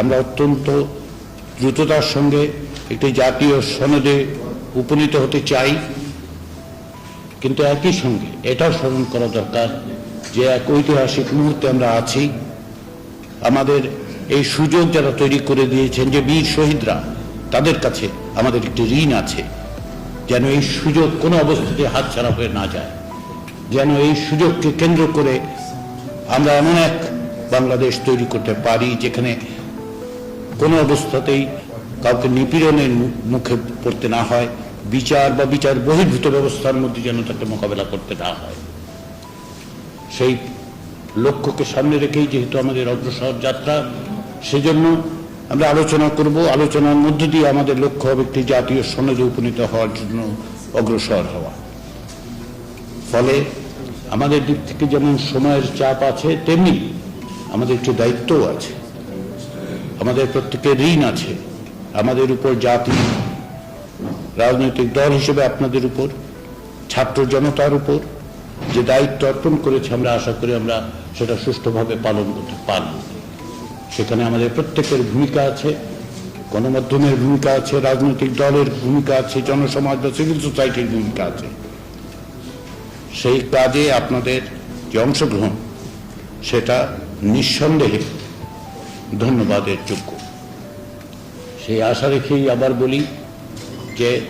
আমরা অত্যন্ত দ্রুততার সঙ্গে একটি জাতীয় সনদে উপনীত হতে চাই। কিন্তু একই সঙ্গে এটাও স্মরণ করা দরকার যে এক ঐতিহাসিক মুহূর্তে আমরা আছি। আমাদের এই সুযোগ যারা তৈরি করে দিয়েছেন যে বীর শহীদরা, তাদের কাছে আমাদের একটি ঋণ আছে, যেন এই সুযোগ কোনো অবস্থাতে হাতছাড়া হয়ে না যায়। যেন এই সুযোগকে কেন্দ্র করে আমরা এমন এক বাংলাদেশ তৈরি করতে পারি যেখানে কোনো অবস্থাতেই কাউকে নিপীড়নের মুখে পড়তে না হয়, বিচার বা বিচার বহির্ভূত ব্যবস্থার মধ্যে যেন তাকে মোকাবেলা করতে না হয়। সেই লক্ষ্যকে সামনে রেখেই যেহেতু আমাদের অগ্রসর যাত্রা, সেজন্য আমরা আলোচনা করব। আলোচনার মধ্য দিয়ে আমাদের লক্ষ্য হবে একটি জাতীয় সনদে উপনীত হওয়ার জন্য অগ্রসর হওয়া। ফলে আমাদের দিক থেকে যেমন সময়ের চাপ আছে, তেমনি আমাদের একটি দায়িত্বও আছে। আমাদের প্রত্যেকের ঋণ আছে। আমাদের উপর জাতি, রাজনৈতিক দল হিসেবে আপনাদের উপর, ছাত্র জনতার উপর যে দায়িত্ব অর্পণ করেছে, আমরা আশা করি আমরা সেটা সুষ্ঠুভাবে পালন করতে পারব। সেখানে আমাদের প্রত্যেকের ভূমিকা আছে, গণমাধ্যমের ভূমিকা আছে, রাজনৈতিক দলের ভূমিকা আছে, জনসমাজ বা সিভিল সোসাইটির ভূমিকা আছে। সেই কাজে আপনাদের যে অংশগ্রহণ, সেটা নিঃসন্দেহে ধন্যবাদের যোগ্য। সেই আশা রেখেই আবার বলি যে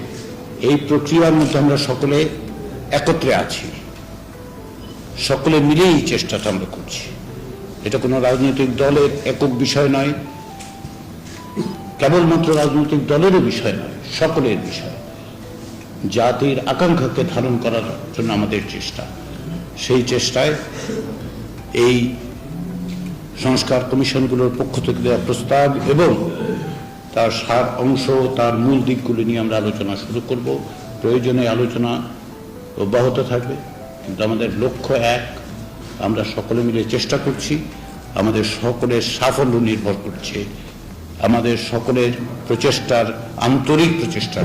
এই প্রক্রিয়ার মধ্যে আমরা সকলে একত্রে আছি। সকলে মিলেই চেষ্টাটা আমরা করছি। এটা কোনো রাজনৈতিক দলের একক বিষয় নয়, কেবলমাত্র রাজনৈতিক দলেরও বিষয় নয়, সকলের বিষয়। জাতির আকাঙ্ক্ষাকে ধারণ করার জন্য আমাদের চেষ্টা। সেই চেষ্টায় এই সংস্কার কমিশনগুলোর পক্ষ থেকে দেওয়া প্রস্তাব এবং তার সার অংশ, তার মূল দিকগুলো নিয়ে আমরা আলোচনা শুরু করব। প্রয়োজনে আলোচনা অব্যাহত থাকবে। কিন্তু আমাদের লক্ষ্য এক, আমরা সকলে মিলে চেষ্টা করছি, আমাদের সকলের সাফল্য নির্ভর করছে। আমাদের সকলের প্রচেষ্টার আন্তরিক প্রচেষ্টার।